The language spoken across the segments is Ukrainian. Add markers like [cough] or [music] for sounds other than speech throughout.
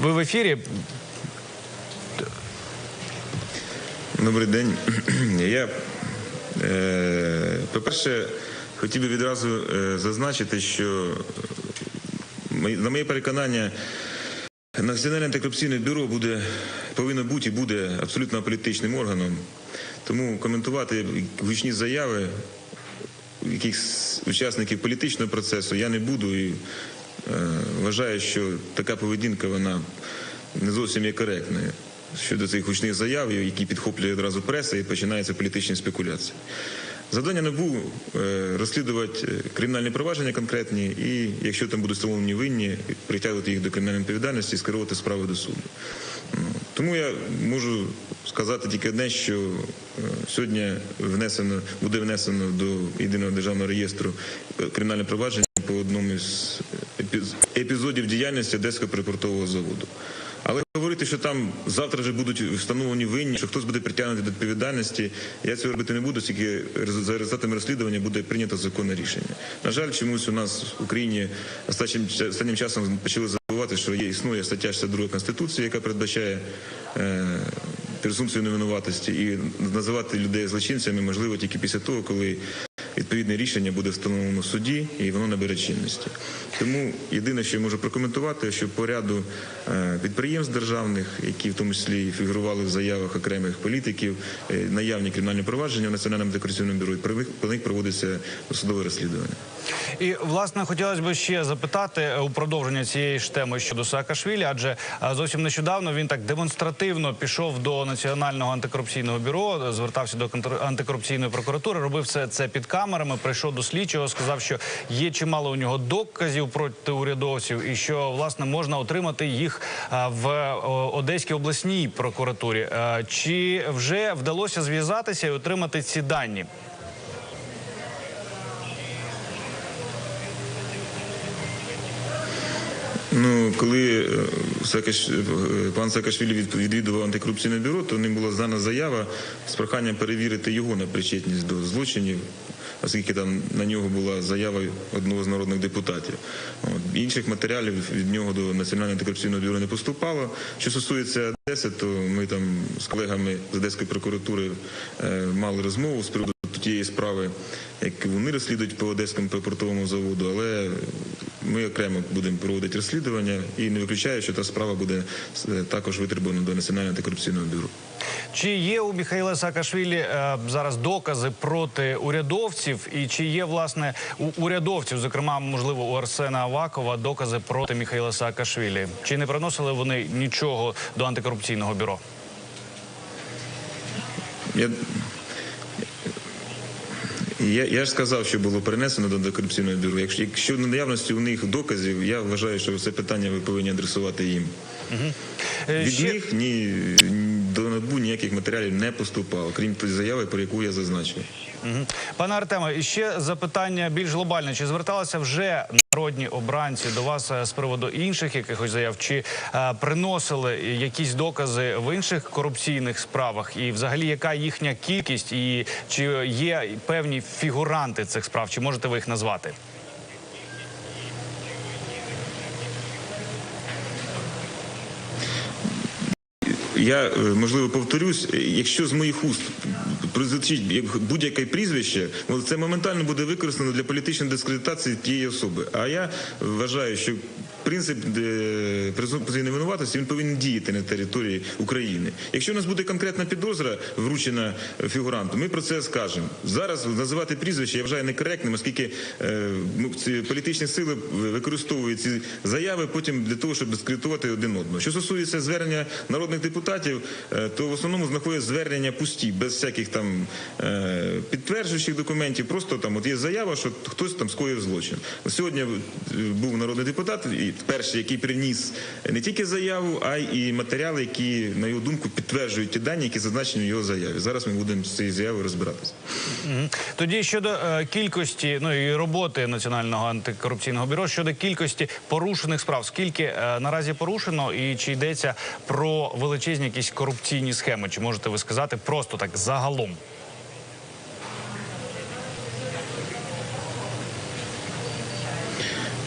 Ви в ефірі. Добрий день. [clears throat] Я, е, по-перше, хотів би відразу е, зазначити, що на моє переконання, Національне антикорупційне бюро буде, повинно бути і буде абсолютно політичним органом. Тому коментувати гучні заяви якихось учасників політичного процесу я не буду і вважаю, що така поведінка вона не зовсім є коректною щодо цих гучних заяв, які підхоплює одразу преса і починаються політичні спекуляції. Завдання НАБУ е, розслідувати е, кримінальні провадження конкретні, і якщо там будуть встановлені винні, притягувати їх до кримінальної відповідальності і скерувати справи до суду. Ну, Тому я можу сказати тільки одне, що е, сьогодні внесено буде внесено до єдиного державного реєстру е, кримінальне провадження по одному з епізодів діяльності Одеського припортового заводу. Але говорити, що там завтра вже будуть встановлені винні, що хтось буде притягнутий до відповідальності, я цього робити не буду, тільки за результатами розслідування буде прийнято законне рішення. На жаль, чомусь у нас в Україні останнім часом почали забувати, що є існує стаття 62 Конституції, яка передбачає е, презумпцію невинуватості, і називати людей злочинцями можливо тільки після того, коли відповідне рішення буде встановлено в суді і воно набере чинності. Тому єдине, що я можу прокоментувати, що по ряду е, підприємств державних, які в тому числі фігурували в заявах окремих політиків, е, наявні кримінальні провадження в Національному антикорупційному бюро, про них- проводиться судове розслідування. І власне хотілося б ще запитати е, у продовження цієї ж теми щодо Саакашвілі, адже зовсім нещодавно він так демонстративно пішов до національного антикорупційного бюро, звертався до антикорупційної прокуратури, робив все це під камерами. Прийшов до слідчого, сказав, що є чимало у нього доказів проти урядовців, і що власне можна отримати їх е, в е, Одеській обласній прокуратурі. Е, Чи вже вдалося зв'язатися і отримати ці дані? Ну, коли е, Саакаш... е, пан Саакашвілі від- відвідував антикорупційне бюро, то ним була здана заява з проханням перевірити його на причетність до злочинів, оскільки там на нього була заява одного з народних депутатів. От. Інших матеріалів від нього до Національного антикорупційного бюро не поступало. Що стосується Одеси, то ми там з колегами з Одеської прокуратури е, мали розмову з приводу тієї справи, як вони розслідують по Одеському припортовому заводу, але ми окремо будемо проводити розслідування і не виключаю, що та справа буде е, також витребувана до Національного антикорупційного бюро. Чи є у Міхаїла Саакашвілі е, зараз докази проти урядовців, і чи є власне у урядовців, зокрема, можливо, у Арсена Авакова, докази проти Міхаїла Саакашвілі? Чи не приносили вони нічого до антикорупційного бюро? Я, я, я ж сказав, що було принесено до антикорупційного бюро. Якщо, якщо на наявності у них доказів, я вважаю, що це питання ви повинні адресувати їм. Угу. Від ще- них ні до НАБУ ніяких матеріалів не поступало, крім заяви, про яку я зазначив. Мгм. Пане Артеме, ще запитання більш глобальне. Чи зверталася вже народні обранці до вас е, з приводу інших якихось заяв? Чи е, приносили якісь докази в інших корупційних справах? І взагалі яка їхня кількість? І чи є певні фігуранти цих справ? Чи можете ви їх назвати? Я е, можливо повторюсь, якщо з моїх уст як будь-яке прізвище, ну, це моментально буде використано для політичної дискредитації тієї особи. А я вважаю, що принцип презумпції невинуватості він повинен діяти на території України. Якщо у нас буде конкретна підозра вручена фігуранту, ми про це скажемо. Зараз називати прізвище я вважаю некоректним, оскільки е, політичні сили використовують ці заяви потім для того, щоб дискредитувати один одного. Що стосується звернення народних депутатів, е, то в основному знаходять звернення пусті, без всяких там е, підтверджуючих документів. Просто там от є заява, що хтось там скоїв злочин. Сьогодні був народний депутат, і перший, який приніс не тільки заяву, а й і матеріали, які на його думку підтверджують ті дані, які зазначені в його заяві. Зараз ми будемо з цією заявою розбиратися. Тоді щодо е, кількості ну і роботи національного антикорупційного бюро щодо кількості порушених справ, скільки е, наразі порушено, і чи йдеться про величезні якісь корупційні схеми? Чи можете ви сказати просто так загалом?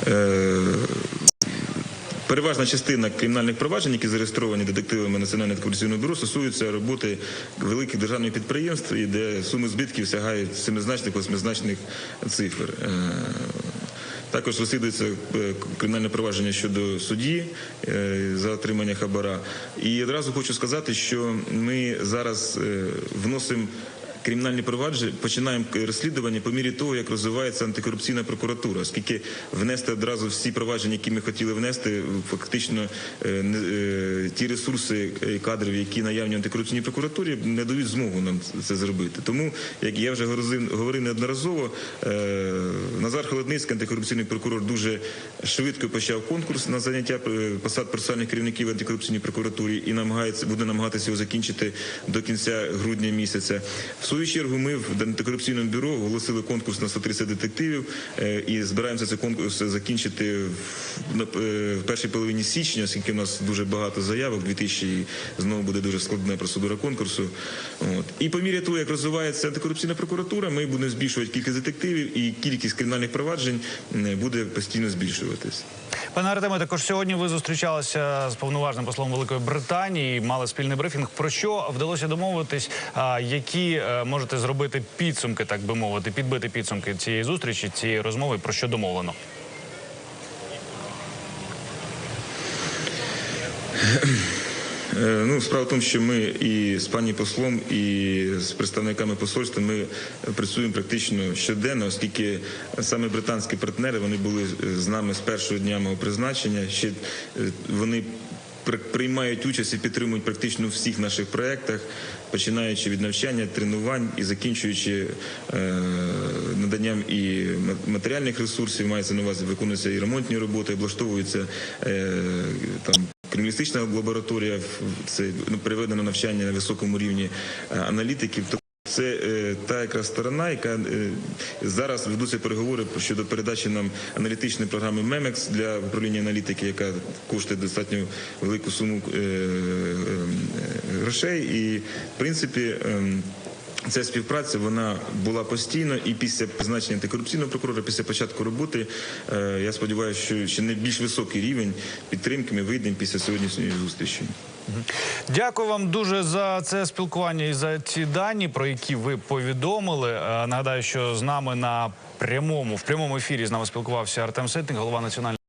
Е, переважна частина кримінальних проваджень, які зареєстровані детективами Національного антикорупційного бюро, стосуються роботи великих державних підприємств, де суми збитків сягають семизначних, восьмизначних цифр. Е, також розслідується е, кримінальне провадження щодо судді е, за отримання хабара. І одразу хочу сказати, що ми зараз вносимо. Кримінальні провадження починаємо розслідування по мірі того, як розвивається антикорупційна прокуратура, оскільки внести одразу всі провадження, які ми хотіли внести, фактично е, е, ті ресурси і кадрів, які наявні в антикорупційній прокуратурі, не дають змогу нам це зробити. Тому, як я вже говорив, неодноразово, е, Назар Холодницький, антикорупційний прокурор, дуже швидко почав конкурс на заняття е, посад персональних керівників антикорупційній прокуратурі і намагається буде намагатися його закінчити до кінця грудня місяця. В свою чергу ми в антикорупційному бюро оголосили конкурс на 130 детективів е, і збираємося цей конкурс закінчити в, е, першій половині січня, оскільки у нас дуже багато заявок, 2000 і знову буде дуже складна процедура конкурсу. От. І по мірі того, як розвивається антикорупційна прокуратура, ми будемо збільшувати кількість детективів і кількість кримінальних проваджень м, буде постійно збільшуватись. Пане Артеме, також сьогодні ви зустрічалися з повноважним послом Великої Британії, мали спільний брифінг. Про що вдалося домовитись? Які е, можете зробити підсумки, так би мовити, підбити підсумки цієї зустрічі, цієї розмови? Про що домовлено? Е, Ну, справа в тому, що ми і з пані послом, і з представниками посольства ми працюємо практично щоденно, оскільки саме британські партнери вони були з нами з першого дня мого призначення. Ще е, вони приймають участь і підтримують практично у всіх наших проєктах, починаючи від навчання, тренувань і закінчуючи е, наданням і матеріальних ресурсів, мається на увазі виконуються і ремонтні роботи, облаштовуються е, там. Криміналістична лабораторія це ну, переведено навчання на високому рівні е, аналітиків. Це е, та якраз сторона, яка е, зараз ведуться переговори щодо передачі нам аналітичної програми Мемекс для управління аналітики, яка коштує достатньо велику суму е, грошей. І в принципі. Ця співпраця вона була постійно, і після призначення антикорупційного прокурора, після початку роботи, е, я сподіваюся, що ще не більш високий рівень підтримки ми вийдемо після сьогоднішньої зустрічі. Дякую вам дуже за це спілкування і за ці дані, про які ви повідомили. Е, Нагадаю, що з нами на прямому в прямому ефірі з нами спілкувався Артем Ситник, голова національної.